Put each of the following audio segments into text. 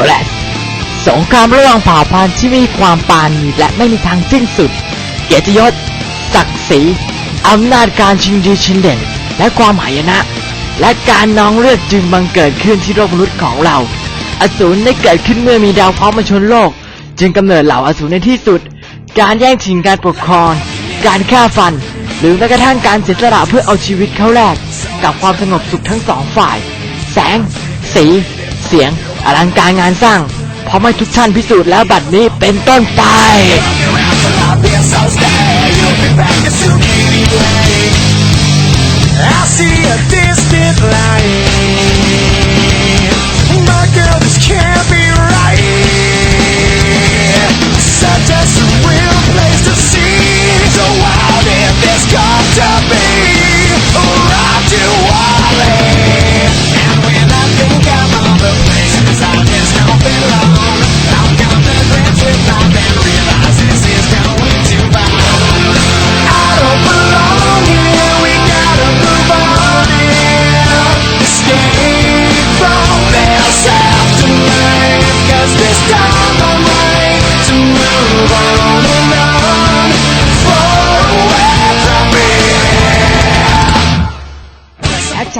โกเลสสงครามระหว่างเผ่าพันธุ์ที่มีความปานีและไม่มีทางสิ้นสุด เกียรติยศ ศักดิ์ศรีอำนาจการชิงดีชิงเด่น และความหายนะ และการนองเลือดจึงบังเกิดขึ้นที่โลกมนุษย์ของเรา อสูรได้เกิดขึ้นเมื่อมีดาวเคราะห์มาชนโลก จึงกำเนิดเหล่าอสูรในที่สุด การแย่งชิงการปกครอง การฆ่าฟัน หรือแม้กระทั่งการเสียสละเพื่อเอาชีวิตเข้าแลกกับความสงบสุขทั้งสองฝ่าย แสง สี เสียง อลังการงานสร้างพร้อมให้ทุกท่านพิสูจน์แล้วบัดนี้เป็นต้นไป I see a distant light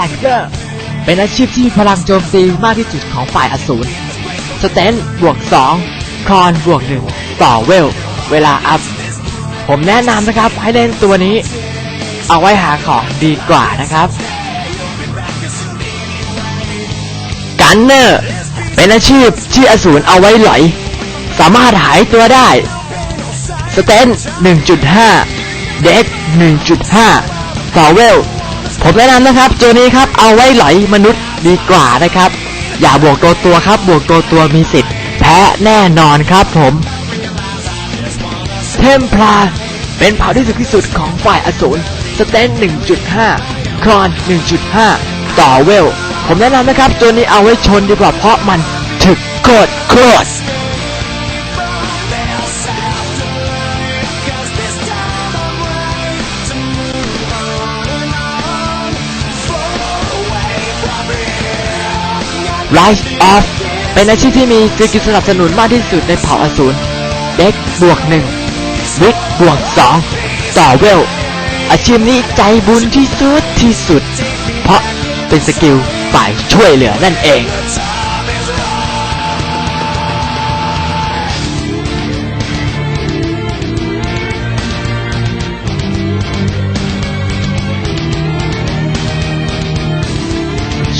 แอ t แ a กเกอร์ เป็นอาชีพที่มีพลังโจมตีมากที่สุดของฝ่ายอสูรสเตนบวก2คอนบวก1ต่อเวล เวลาอัพ ผมแนะนำนะครับให้เล่นตัวนี้ เอาไว้หาของดีกว่านะครับกันเนอร์เป็นอาชีพที่อสูรเอาไว้หลอย สามารถหายตัวได้ สเตน1.5 เด็ก1.5ต่อเวล ผมแนะนำนะครับตัวนี้ครับเอาไว้ไหลมนุษย์ดีกว่านะครับ อย่าบวกตัวตัวครับ บวกตัวตัวมีสิทธิ์ แพ้แน่นอนครับผมเทมพลาเป็นเผ่าที่สุดที่สุดของฝ่ายอสูรสเตน1.5 ครอน 1.5 ต่อเวล ผมแนะนำนะครับ ตัวนี้เอาไว้ชนดีกว่าเพราะมันถึกโคตรโคตร Rise of เป็นอาชีพที่มีสกิลสนับสนุนมากที่สุดในเผ่าอสูรเด็กบวกหนึ่งวิกบวกสองต่อเวล อาชีพนี้ใจบุญที่สุดที่สุด เพราะเป็นสกิลฝ่ายช่วยเหลือนั่นเอง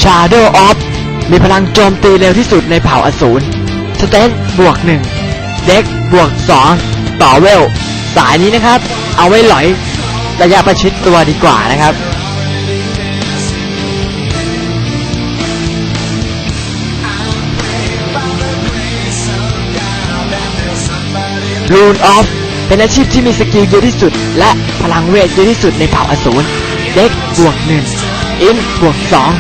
ชา Shadow of มีพลังโจมตีเร็วที่สุดในเผ่าอสูรสเตนบวกหนึ่งเด็กบวกสองต่อเวล สายนี้นะครับ เอาไว้หลอยระยะประชิดตัวดีกว่านะครับรูนออฟเป็นอาชีพที่มีสกิลเยอะที่สุด และพลังเวทเยอะที่สุดในเผ่าอสูรเด็กบวกหนึ่งอินบวกสอง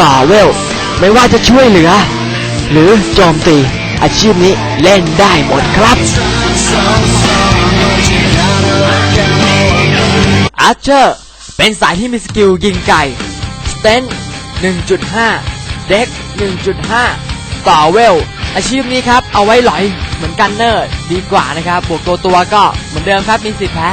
ต่อเวล ไม่ว่าจะช่วยเหลือ หรือโจมตี อาชีพนี้เล่นได้หมดครับ อาร์เชอร์เป็นสายที่มีสกิลยิงไก่สเตน1.5 เด็ก 1.5 ต่อเวล อาชีพนี้ครับ เอาไว้หลอยเหมือนกันเนอร์ดีกว่านะครับ บวกตัวตัวก็เหมือนเดิมครับ มีสิทธิ์แพ้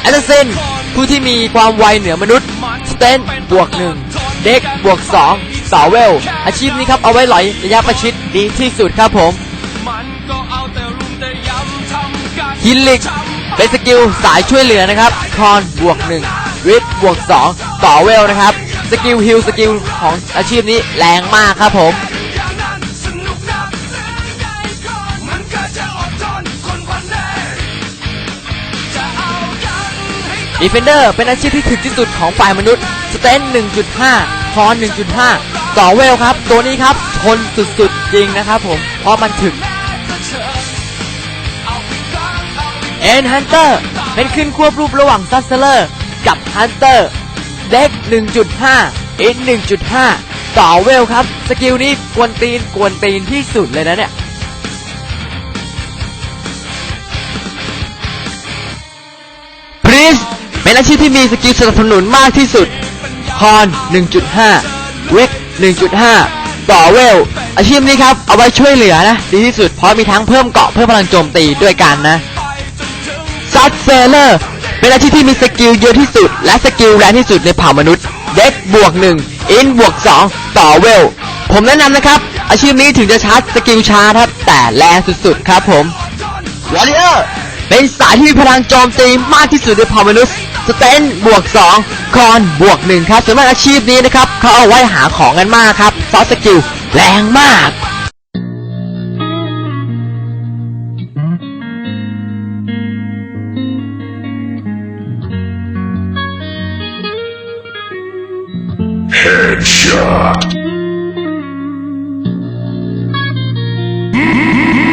แอตซินผู้ที่มีความไวเหนือมนุษย์ เต้นบวก1เด็กบวก2ต่อเวล อาชีพนี้ครับเอาไว้หลอยระยะประชิดดีที่สุดครับผมมันเอาแต่รุมแต่ย้ำทำกันฮิลลิกเป็นสกิลสายช่วยเหลือนะครับ คอนบวกหนึ่งวิทบวกสองต่อเวลนะครับ สกิลฮิลสกิลของอาชีพนี้แรงมากครับผม ให้ตายดีเฟนเดอร์เป็นอาชีพที่ถึกที่สุดของฝ่ายมนุษย์สเตน1.5 คอน 1.5 ต่อเวลครับ ตัวนี้ครับทนสุดๆ จริงนะครับผม เพราะมันถึกเอ็นฮันเตอร์เป็นขึ้นควบรูประหว่างซัสเซอร์กับฮันเตอร์เด็ก1.5อิน1.5 ต่อเวลครับ สกิลนี้กวนตีนกวนตีนที่สุดเลยนะเนี่ย เป็นอาชีพที่มีสกิลสนับสนุนมากที่สุด คอน 1.5 วิก 1.5 ต่อเวล อาชีพนี้ครับ เอาไว้ช่วยเหลือนะ ดีที่สุด เพราะมีทั้งเพิ่มเกาะเพิ่มพลังโจมตีด้วยกันนะซัดเซเลอร์ เป็นอาชีพที่มีสกิลเยอะที่สุด และสกิลแรงที่สุดในเผ่ามนุษย์ เด็กบวกหนึ่งอินบวกสองต่อเวล ผมแนะนำนะครับ อาชีพนี้ถึงจะชาร์จสกิลช้าครับ แต่แรงสุดๆครับผมวอริเออร์เป็นสายที่มีพลังโจมตีมากที่สุดในเผ่ามนุษย์ สเตนบวก2คอนบวก1ครับส่วนมากอาชีพนี้นะครับเขาเอาไว้หาของกันมากครับซอสสกิลแรงมาก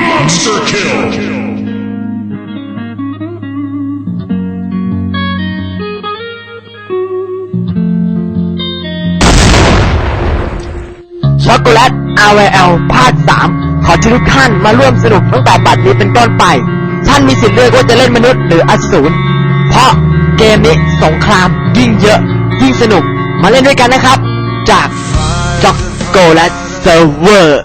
Monster kill. ช็อกโกแลต RVL ภาค 3 ขอเชิญทุกท่านมาร่วมสนุกตั้งแต่บัดนี้เป็นต้นไป ท่านมีสิทธิ์เลือกว่าจะเล่นมนุษย์หรืออสูร เพราะเกมนี้สงครามยิ่งเยอะ ยิ่งสนุก มาเล่นด้วยกันนะครับ จากจ็อกโกแลตเซิร์ฟเวอร์